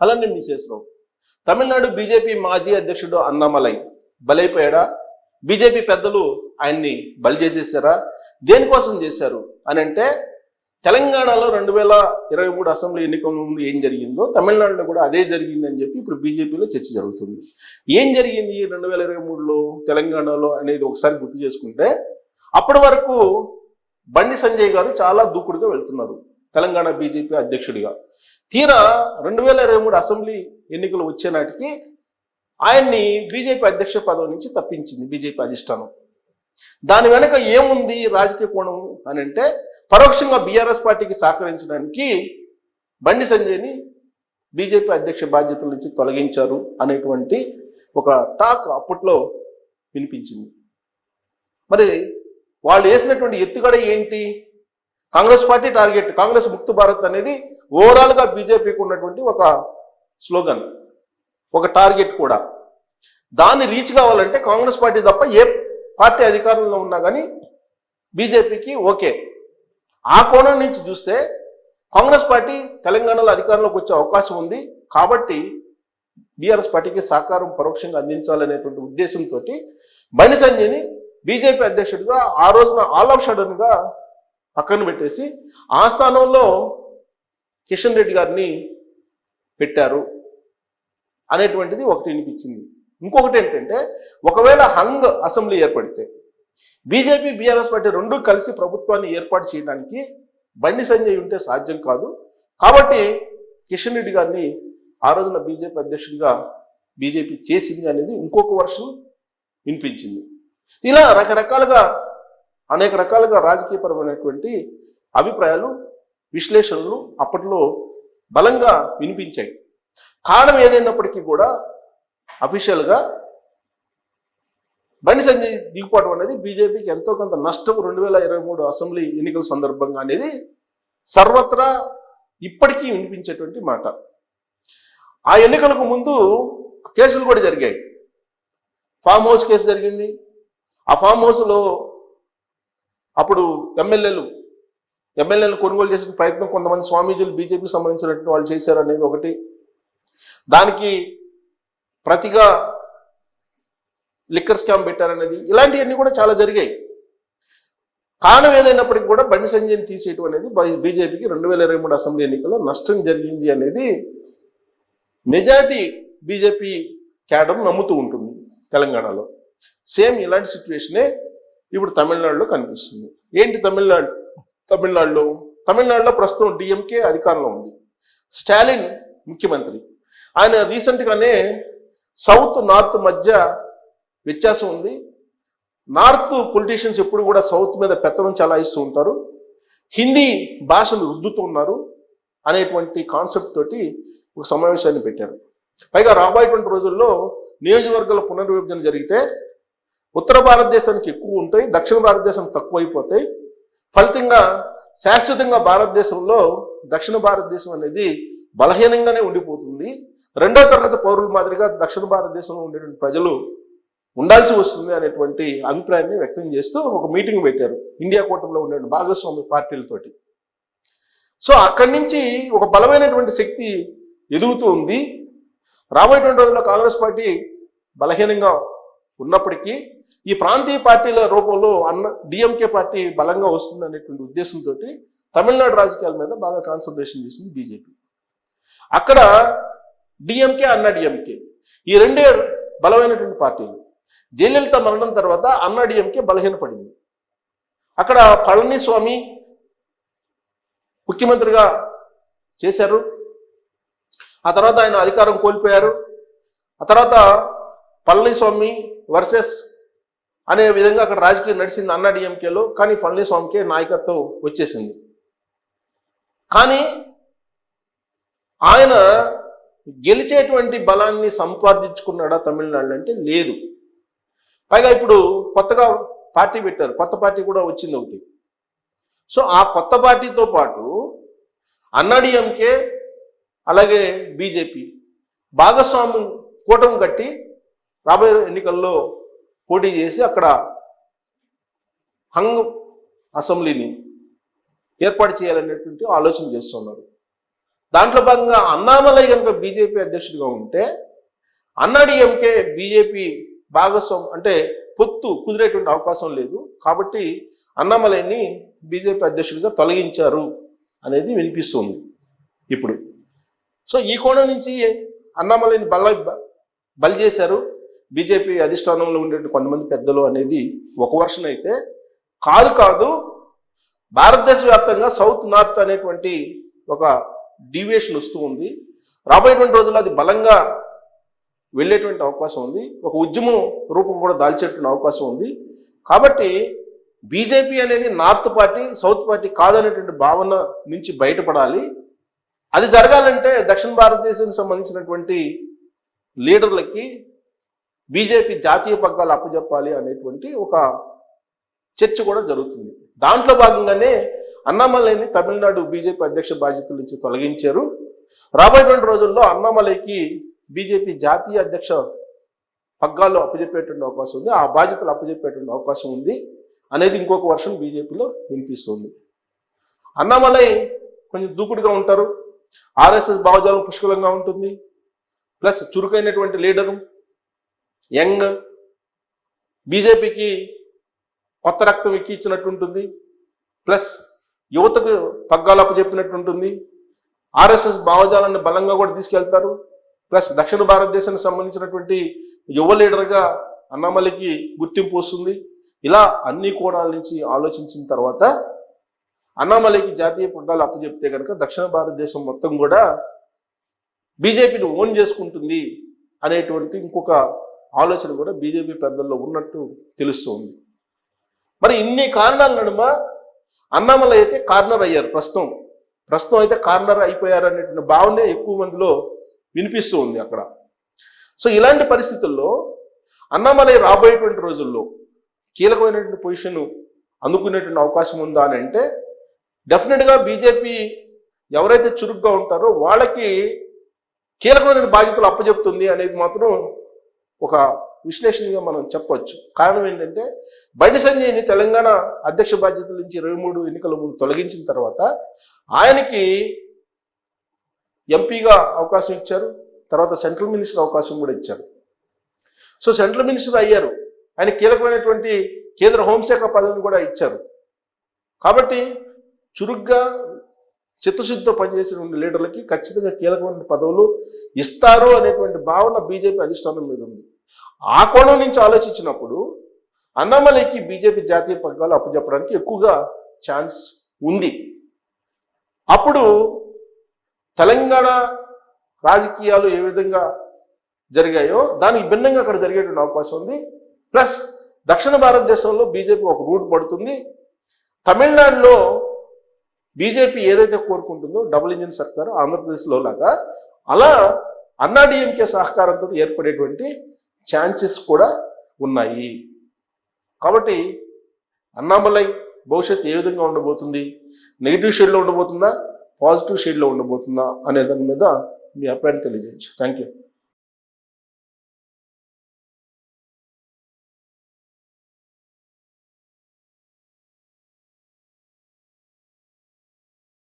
అలానే మిసేసినావు తమిళనాడు బీజేపీ మాజీ అధ్యక్షుడు అన్నామలై బలైపోయాడా? బీజేపీ పెద్దలు ఆయన్ని బలి చేసేసారా? దేనికోసం చేశారు? అని అంటే తెలంగాణలో రెండు వేల ఇరవై మూడు అసెంబ్లీ ఎన్నికల ముందు ఏం జరిగిందో తమిళనాడులో కూడా అదే జరిగిందని చెప్పి ఇప్పుడు బీజేపీలో చర్చ జరుగుతుంది. ఏం జరిగింది రెండు వేల ఇరవై మూడులో తెలంగాణలో అనేది ఒకసారి గుర్తు చేసుకుంటే అప్పటి వరకు బండి సంజయ్ గారు చాలా దూకుడుగా వెళ్తున్నారు. తెలంగాణ బీజేపీ అధ్యక్షుడిగా. తీరా రెండు వేల ఇరవై మూడు అసెంబ్లీ ఎన్నికలు వచ్చే నాటికి ఆయన్ని బీజేపీ అధ్యక్ష పదవి నుంచి తప్పించింది బీజేపీ అధిష్టానం. దాని వెనుక ఏముంది రాజకీయ కోణం అని అంటే పరోక్షంగా బీఆర్ఎస్ పార్టీకి సహకరించడానికి బండి సంజయ్ని బీజేపీ అధ్యక్ష బాధ్యతల నుంచి తొలగించారు అనేటువంటి ఒక టాక్ అప్పట్లో వినిపించింది. మరి వాళ్ళు వేసినటువంటి ఎత్తుగడ ఏంటి? కాంగ్రెస్ పార్టీ టార్గెట్ కాంగ్రెస్ ముక్త భారత్ అనేది ఓవరాల్గా బీజేపీకి ఉన్నటువంటి ఒక స్లోగన్ ఒక టార్గెట్ కూడా. దాన్ని రీచ్ కావాలంటే కాంగ్రెస్ పార్టీ తప్ప ఏ పార్టీ అధికారంలో ఉన్నా కానీ బీజేపీకి ఓకే. ఆ కోణం నుంచి చూస్తే కాంగ్రెస్ పార్టీ తెలంగాణలో అధికారంలోకి వచ్చే అవకాశం ఉంది. కాబట్టి బీఆర్ఎస్ పార్టీకి సహకారం పరోక్షంగా అందించాలనేటువంటి ఉద్దేశంతో బండి సంజయ్ని బీజేపీ అధ్యక్షుడిగా ఆ రోజున ఆల్ ఆఫ్ షడన్గా పక్కన పెట్టేసి ఆ స్థానంలో కిషన్ రెడ్డి గారిని పెట్టారు అనేటువంటిది ఒకటి వినిపించింది. ఇంకొకటి ఏంటంటే ఒకవేళ హంగ్ అసెంబ్లీ ఏర్పడితే బీజేపీ బీఆర్ఎస్ పార్టీ రెండు కలిసి ప్రభుత్వాన్ని ఏర్పాటు చేయడానికి బండి సంజయ్ ఉంటే సాధ్యం కాదు. కాబట్టి కిషన్ రెడ్డి గారిని ఆ రోజున బీజేపీ అధ్యక్షుడిగా బీజేపీ చేసింది అనేది ఇంకొక వర్షం వినిపించింది. ఇలా రకరకాలుగా అనేక రకాలుగా రాజకీయపరమైనటువంటి అభిప్రాయాలు విశ్లేషణలు అప్పట్లో బలంగా వినిపించాయి. కారణం ఏదైనప్పటికీ కూడా అఫీషియల్గా బండి సంజయ్ దిగుపాటు అనేది బీజేపీకి ఎంతో కొంత నష్టం రెండు వేల ఇరవై మూడు అసెంబ్లీ ఎన్నికల సందర్భంగా అనేది సర్వత్రా ఇప్పటికీ వినిపించేటువంటి మాట. ఆ ఎన్నికలకు ముందు కేసులు కూడా జరిగాయి. ఫామ్ హౌస్ కేసు జరిగింది. ఆ ఫామ్ హౌస్లో అప్పుడు ఎమ్మెల్యేలు ఎమ్మెల్యేలు కొనుగోలు చేసిన ప్రయత్నం కొంతమంది స్వామీజీలు బీజేపీకి సంబంధించినటువంటి వాళ్ళు చేశారు అనేది ఒకటి. దానికి ప్రతిగా లిక్కర్ స్కామ్ పెట్టారనేది. ఇలాంటివన్నీ కూడా చాలా జరిగాయి. కారణం ఏదైనప్పటికీ కూడా బండి సంజయ్ని తీసేయటం అనేది బీజేపీకి రెండు వేల ఇరవై మూడు అసెంబ్లీ ఎన్నికల్లో నష్టం జరిగింది అనేది మెజారిటీ బీజేపీ క్యాడర్ నమ్ముతూ ఉంటుంది తెలంగాణలో. సేమ్ ఇలాంటి సిచ్యువేషనే ఇప్పుడు తమిళనాడులో కనిపిస్తుంది. ఏంటి తమిళనాడు? తమిళనాడులో తమిళనాడులో ప్రస్తుతం డిఎంకే అధికారంలో ఉంది. స్టాలిన్ ముఖ్యమంత్రి. ఆయన రీసెంట్గానే సౌత్ నార్త్ మధ్య వ్యత్యాసం ఉంది. నార్త్ పొలిటీషియన్స్ ఎప్పుడు కూడా సౌత్ మీద పెత్తనం చలాయిస్తూ ఉంటారు. హిందీ భాషను రుద్దుతూ ఉన్నారు అనేటువంటి కాన్సెప్ట్ తోటి ఒక సమావేశాన్ని పెట్టారు. పైగా రాబోయేటువంటి రోజుల్లో నియోజకవర్గాల పునర్విభజన జరిగితే ఉత్తర భారతదేశానికి ఎక్కువ ఉంటాయి దక్షిణ భారతదేశం తక్కువైపోతాయి. ఫలితంగా శాశ్వతంగా భారతదేశంలో దక్షిణ భారతదేశం అనేది బలహీనంగానే ఉండిపోతుంది. రెండో తరగతి పౌరుల మాదిరిగా దక్షిణ భారతదేశంలో ఉండేటువంటి ప్రజలు ఉండాల్సి వస్తుంది అనేటువంటి అభిప్రాయాన్ని వ్యక్తం చేస్తూ ఒక మీటింగ్ పెట్టారు ఇండియా కూటమిలో ఉండే భాగస్వామి పార్టీలతోటి. సో అక్కడి నుంచి ఒక బలమైనటువంటి శక్తి ఎదుగుతూ ఉంది. రాబోయేటువంటి రోజుల్లో కాంగ్రెస్ పార్టీ బలహీనంగా ఉన్నప్పటికీ ఈ ప్రాంతీయ పార్టీల రూపంలో అన్న డిఎంకే పార్టీ బలంగా వస్తుంది అనేటువంటి ఉద్దేశంతో తమిళనాడు రాజకీయాల మీద బాగా కాన్సన్ట్రేషన్ చేసింది బీజేపీ. అక్కడ డిఎంకే అన్నా డిఎంకే. ఈ రెండే బలమైనటువంటి పార్టీలు. జయలలిత మరణం తర్వాత అన్నా డిఎంకే బలహీనపడింది. అక్కడ పళనిస్వామి ముఖ్యమంత్రిగా చేశారు. ఆ తర్వాత ఆయన అధికారం కోల్పోయారు. ఆ తర్వాత పళనిస్వామి వర్సెస్ అనే విధంగా అక్కడ రాజకీయం నడిచింది అన్నా డిఎంకేలో కానీ పళనిస్వామికే నాయకత్వం వచ్చేసింది. కానీ ఆయన గెలిచేటువంటి బలాన్ని సంపాదించుకున్నాడా తమిళనాడు అంటే లేదు. పైగా ఇప్పుడు కొత్తగా పార్టీ పెట్టారు కొత్త పార్టీ కూడా వచ్చింది ఒకటి. సో ఆ కొత్త పార్టీతో పాటు అన్నాడీఎంకే అలాగే బీజేపీ భాగస్వామ్యం కూటమి కట్టి రాబోయే ఎన్నికల్లో పోటీ చేసి అక్కడ హంగ్ అసెంబ్లీని ఏర్పాటు చేయాలనేటువంటి ఆలోచన చేస్తున్నారు. దాంట్లో భాగంగా అన్నామలై కనుక బీజేపీ అధ్యక్షుడిగా ఉంటే అన్నాడీఎంకే బీజేపీ భాగస్వామ్ అంటే పొత్తు కుదిరేటువంటి అవకాశం లేదు. కాబట్టి అన్నామలైని బీజేపీ అధ్యక్షుడిగా తొలగించారు అనేది వినిపిస్తుంది ఇప్పుడు. సో ఈ కోణం నుంచి అన్నామలైని బల బలి చేశారు. బీజేపీ అధిష్టానంలో ఉండే కొంతమంది పెద్దలు అనేది ఒక వర్షన్ అయితే కాదు కాదు భారతదేశ వ్యాప్తంగా సౌత్ నార్త్ అనేటువంటి ఒక డీవియేషన్ వస్తూ ఉంది. రాబోయేటువంటి రోజుల్లో అది బలంగా వెళ్ళేటువంటి అవకాశం ఉంది. ఒక ఉద్యమం రూపం కూడా దాల్చేటువంటి అవకాశం ఉంది. కాబట్టి బీజేపీ అనేది నార్త్ పార్టీ సౌత్ పార్టీ కాదనేటువంటి భావన నుంచి బయటపడాలి. అది జరగాలంటే దక్షిణ భారతదేశానికి సంబంధించినటువంటి లీడర్లకి బీజేపీ జాతీయ పగ్గాలు అప్పచెప్పాలి అనేటువంటి ఒక చర్చ కూడా జరుగుతుంది. దాంట్లో భాగంగానే అన్నామలైని తమిళనాడు బీజేపీ అధ్యక్ష బాధ్యతల నుంచి తొలగించారు. రాబోయేటువంటి రోజుల్లో అన్నామలైకి బీజేపీ జాతీయ అధ్యక్ష పగ్గాలు అప్పచెప్పేటువంటి అవకాశం ఉంది. ఆ బాధ్యతలు అప్పచెప్పేటువంటి అవకాశం ఉంది అనేది ఇంకొక వర్షం బీజేపీలో వినిపిస్తుంది. అన్నామలై కొంచెం దూకుడుగా ఉంటారు. ఆర్ఎస్ఎస్ భావజాలం పుష్కలంగా ఉంటుంది. ప్లస్ చురుకైనటువంటి లీడరు యంగ్ బీజేపీకి కొత్త రక్తం ఎక్కించినట్టు ఉంటుంది ప్లస్ యువతకు పగ్గాలు చెప్పినట్టుంటుంది. ఉంటుంది ఆర్ఎస్ఎస్ భావజాలాన్ని బలంగా కూడా తీసుకెళ్తారు. ప్లస్ దక్షిణ భారతదేశానికి సంబంధించినటువంటి యువ లీడర్గా అన్నామలైకి గుర్తింపు వస్తుంది. ఇలా అన్ని కోణాల నుంచి ఆలోచించిన తర్వాత అన్నామలైకి జాతీయ పగ్గాలు అప్పచెప్తే కనుక దక్షిణ భారతదేశం మొత్తం కూడా బీజేపీని ఓన్ చేసుకుంటుంది అనేటువంటి ఇంకొక ఆలోచన కూడా బీజేపీ పెద్దల్లో ఉన్నట్టు తెలుస్తుంది. మరి ఇన్ని కారణాల నడుమ అన్నామలై అయితే కార్నర్ అయ్యారు ప్రస్తుతం. ప్రస్తుతం అయితే కార్నర్ అయిపోయారు అనేటువంటి భావనే ఎక్కువ మందిలో వినిపిస్తూ ఉంది అక్కడ. సో ఇలాంటి పరిస్థితుల్లో అన్నామలై రాబోయేటువంటి రోజుల్లో కీలకమైనటువంటి పొజిషన్ అందుకునేటువంటి అవకాశం ఉందా అని అంటే డెఫినెట్గా బీజేపీ ఎవరైతే చురుగ్గా ఉంటారో వాళ్ళకి కీలకమైన బాధ్యతలు అప్పచెప్తుంది అనేది మాత్రం ఒక విశ్లేషణగా మనం చెప్పొచ్చు. కారణం ఏంటంటే బండి సంజయ్ని తెలంగాణ అధ్యక్ష బాధ్యతల నుంచి ఇరవై మూడు ఎన్నికల ముందు తొలగించిన తర్వాత ఆయనకి ఎంపీగా అవకాశం ఇచ్చారు. తర్వాత సెంట్రల్ మినిస్టర్ అవకాశం కూడా ఇచ్చారు. సో సెంట్రల్ మినిస్టర్ అయ్యారు. ఆయన కీలకమైనటువంటి కేంద్ర హోంశాఖ పదవిని కూడా ఇచ్చారు. కాబట్టి చురుగ్గా చిత్తశుద్ధితో పనిచేసిన లీడర్లకి ఖచ్చితంగా కీలకమైన పదవులు ఇస్తారు అనేటువంటి భావన బీజేపీ అధిష్టానం మీద ఉంది. ఆ కోణం నుంచి ఆలోచించినప్పుడు అన్నామలైకి బీజేపీ జాతీయ పగ్గాలు అప్పచెప్పడానికి ఎక్కువగా ఛాన్స్ ఉంది. అప్పుడు తెలంగాణ రాజకీయాలు ఏ విధంగా జరిగాయో దానికి భిన్నంగా అక్కడ జరిగేటువంటి అవకాశం ఉంది. ప్లస్ దక్షిణ భారతదేశంలో బీజేపీ ఒక రూట్ పడుతుంది. తమిళనాడులో బీజేపీ ఏదైతే కోరుకుంటుందో డబుల్ ఇంజిన్ సర్కార్ ఆంధ్రప్రదేశ్లో లాగా అలా అన్నాడీఎంకే సహకారంతో ఏర్పడేటువంటి ఛాన్సెస్ కూడా ఉన్నాయి. కాబట్టి అన్నామలై భవిష్యత్తు ఏ విధంగా ఉండబోతుంది? నెగిటివ్ షేడ్లో ఉండబోతుందా? పాజిటివ్ షేడ్లో ఉండబోతుందా? అనే దాని మీద మీ అభిప్రాయం తెలియజేయచ్చు. Thank you